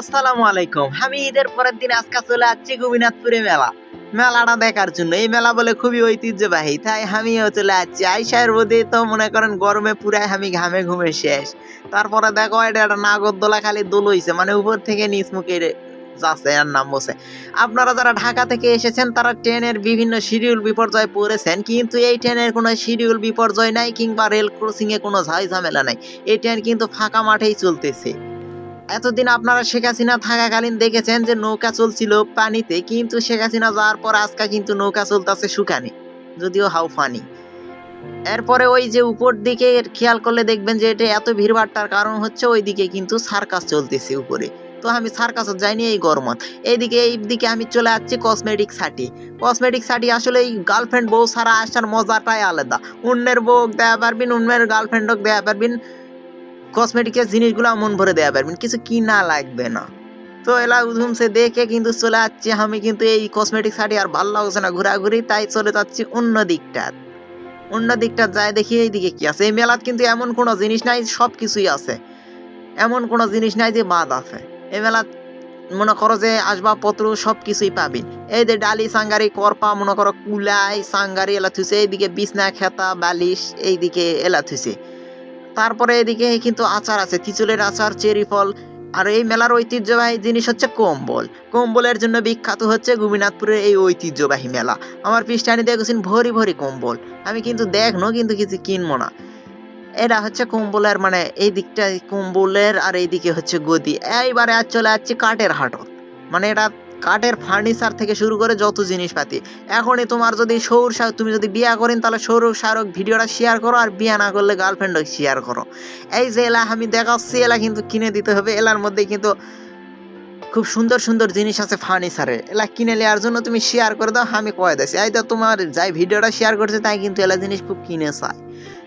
আসসালামু আলাইকুম। আমি ঈদের পরের দিন আজকে চলে যাচ্ছি গোপীনাথপুরে মেলা। মেলাটা দেখার জন্য। এই মেলা বলে খুবই ঐতিহ্যবাহী। তাই আমিও চলে যাচ্ছি আইসার রোদে তো মনে করেন গরমে পুরাই আমি ঘামে ঘুমে শেষ। তারপরে দেখো, এটা একটা নাগরদোলা খালি দোল হইছে। মানে উপর থেকে নিচ মুখে যাচ্ছে আর নাম বসে আপনারা যারা ঢাকা থেকে এসেছেন, তারা ট্রেনের বিভিন্ন শিডিউল বিপর্যয় পড়েছেন। কিন্তু এই ট্রেনের কোনো শিডিউল বিপর্যয় নাই কিংবা রেল ক্রসিং এ কোনো ঝাই ঝামেলা নাই। এই ট্রেন কিন্তু ফাঁকা মাঠেই চলতেছে। এতদিন আপনারা শেখ হাসিনা থাকাকালীন দেখেছেন যে নৌকা চলছিল পানিতে, কিন্তু শেখ হাসিনা যাওয়ার পর আজকে কিন্তু নৌকা চলতেছে শুকানে, যদিও হাউ ফানি। এরপরে ওই যে উপর দিকে খেয়াল করলে দেখবেন যে এটা এত ভিড়ভাট্টার কারণ হচ্ছে ওই দিকে কিন্তু সার্কাস চলতেছে উপরে। তো আমি সার্কাসও যাইনি এই গরমত। এইদিকে এই দিকে আমি চলে আসছি কসমেটিক সাটি কসমেটিক সাটি আসলে এই গার্লফ্রেন্ড বউ সারা আসার মজাটাই আলাদা। অন্যের বউ দেওয়া পারবেন, অন্যের গার্লফ্রেন্ডক দেওয়া পারবেন। কসমেটিকের জিনিসগুলো মন ভরে দেওয়া পারবেন, কিছু কিনা লাগবে না। তো এলা উধুমসে দেখে কিন্তু চলে যাচ্ছি আমি কিন্তু এই কসমেটিক শাড়ি আর ভালো লাগছে না ঘোরাঘুরি, তাই চলে যাচ্ছি অন্য দিকটা অন্য দিকটা যায় দেখি এইদিকে কি আছে। এই মেলাত কিন্তু এমন কোনো জিনিস নাই, সব কিছুই আছে। এমন কোনো জিনিস নাই যে বাদ আছে। এই মেলাত মনে করো যে আসবাবপত্র সব কিছুই পাবেন এই যে ডালি, সাঙ্গারি, করপা, মনে করো কুলাই, সাঙ্গারি এলা থুছে এইদিকে বিছনা, খেতা, বালিশ, এইদিকে এলা থুছে তারপরে এদিকে কিন্তু আচার আছে তিচুলের আচার, চেরি ফল, আর এই মেলার ঐতিহ্যবাহী জিনিস হচ্ছে কম্বল। কম্বলের জন্য বিখ্যাত হচ্ছে গোপীনাথপুরের এই ঐতিহ্যবাহী মেলা। আমার পৃষ্ঠানি দেখেছেন ভরি ভরি কম্বল। আমি কিন্তু দেখনো, কিন্তু কিছু কিনবো না। এটা হচ্ছে কম্বলের মানে এই দিকটা কম্বলের আর এইদিকে হচ্ছে গদি। এইবারে আর চলে যাচ্ছে কাঠের হাটত। মানে এটা কাঠের ফার্নিচার থেকে শুরু করে যত জিনিসপাতি। এখনই তোমার যদি সৌর শাহ তুমি যদি বিয়া করেন, তাহলে সৌর শাহরুখ ভিডিওটা শেয়ার করো আর বিয়া না করলে গার্লফ্রেন্ডও শেয়ার করো। এই যে এলা, আমি দেখাচ্ছি, এলা কিন্তু কিনে দিতে হবে। এলার মধ্যে কিন্তু খুব সুন্দর সুন্দর জিনিস আছে ফার্নিচারে এলা কিনে নেওয়ার জন্য তুমি শেয়ার করে দাও, আমি কয়ে দিচ্ছি এই তো তোমার যাই ভিডিওটা শেয়ার করছে, তাই কিন্তু এলা জিনিস খুব কিনে চায়।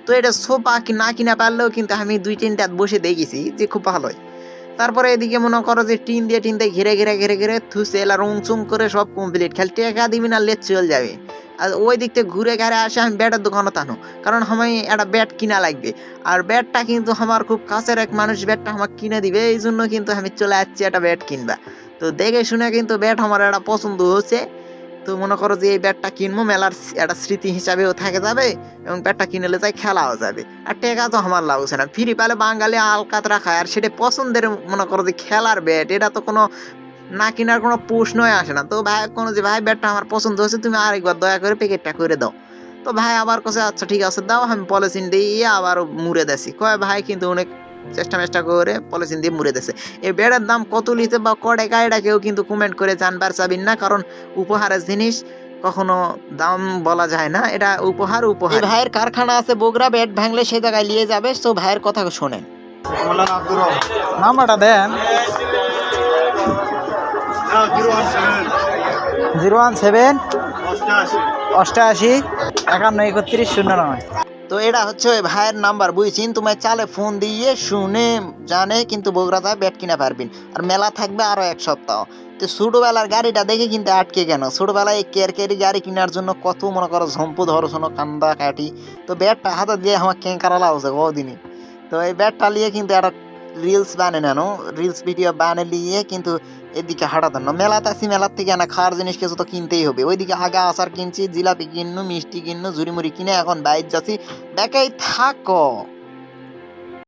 তো এটা সোফা না কিনা পারলেও কিন্তু আমি দুই তিনটা বসে দেখেছি যে খুব ভালোই। তারপরে এদিকে মনে করো যে টিন দিয়ে টিন দিয়ে ঘিরে ঘিরে ঘিরে ঘিরে থুসে এলা রং চুং করে সব কমপ্লিট খালি টেকা দিবি না লেট চল যাবে। আর ওই দিক থেকে ঘুরে ঘেরে আসে আমি ব্যাটের দোকানও টানো। কারণ আমি একটা ব্যাট কিনা লাগবে। আর ব্যাটটা কিন্তু আমার খুব কাছের এক মানুষ ব্যাটটা আমাকে কিনে দিবে এই জন্য কিন্তু আমি চলে যাচ্ছি একটা ব্যাট কিনবা। তো দেখে শুনে কিন্তু ব্যাট আমার একটা পছন্দ হচ্ছে তো মনে করো যে এই ব্যাটটা কিনবো, মেলার একটা স্মৃতি হিসাবেও থাকে যাবে এবং ব্যাটটা কিনলে যাই খেলাও যাবে। আর টেকা তো আমার লাগছে না। ফ্রি পালে বাঙালি আলকাতরা খায়, আর সেটা পছন্দের মনে করো যে খেলার ব্যাট, এটা তো কোনো না কেনার কোনো প্রশ্নই আসে না। তো ভাই কোনো যে, ভাই, ব্যাটটা আমার পছন্দ হয়েছে, তুমি আরেকবার দয়া করে প্যাকেটটা করে দাও। তো ভাই আবার কাছে আচ্ছা ঠিক আছে, দাও, আমি পলিসিন দিয়ে আবার মুড়ে দেছি। কয়, ভাই, কিন্তু অনেক চেষ্টা মেষ্টা করে পলিথিন দিয়ে মুড়ে দিয়েছে। এই বেড়ের দাম কত লিতে বা ক টাকা এটা কেউ কিন্তু কমেন্ট করে জানবার চাবিন না কারণ উপহারের জিনিস কখনো দাম বলা যায় না। এটা উপহার উপহার। ভাইয়ের কারখানা আছে বগুড়া ব্যাট ভাঙলে সে জায়গায় নিয়ে যাবে। তো ভাইয়ের কথা শোনেন। নাম্বারটা দেন। Zero one seven. Zero one seven. অষ্টআশি অষ্টআশি একান্ন একত্রিশ শূন্য নয়। তো এটা হচ্ছে ওই ভাইয়ের নাম্বার, বুঝছিন? তোমার চালে ফোন দিয়ে শুনে জানে কিন্তু বগুড়া ব্যাট কিনা পারবিন। আর মেলা থাকবে আরও এক সপ্তাহ। তো ছোটোবেলার গাড়িটা দেখে কিন্তু আটকে কেন ছোটোবেলায় এই কেরি গাড়ি কেনার জন্য কত মনে করো ঝম্পু ধরছনো কান্দা কাটি তো ব্যাটটা হাতে দিয়ে আমার কেঁকারালা লাগছে কদিনই তো এই ব্যাটটা নিয়ে কিন্তু একটা রিলস বানে নেন রিলস ভিডিও বানে নিয়ে কিন্তু এদিকে হাঁটাতে না? মেলাতে আসি, মেলার থেকে না, খাওয়ার জিনিস কিছু তো কিনতেই হবে। ওইদিকে আগে আসার কিনছি, জিলাপি কিননু, মিষ্টি কিননু, ঝুড়িমুড়ি কিনে এখন বাইর যাচ্ছি। দেখাই থাকো।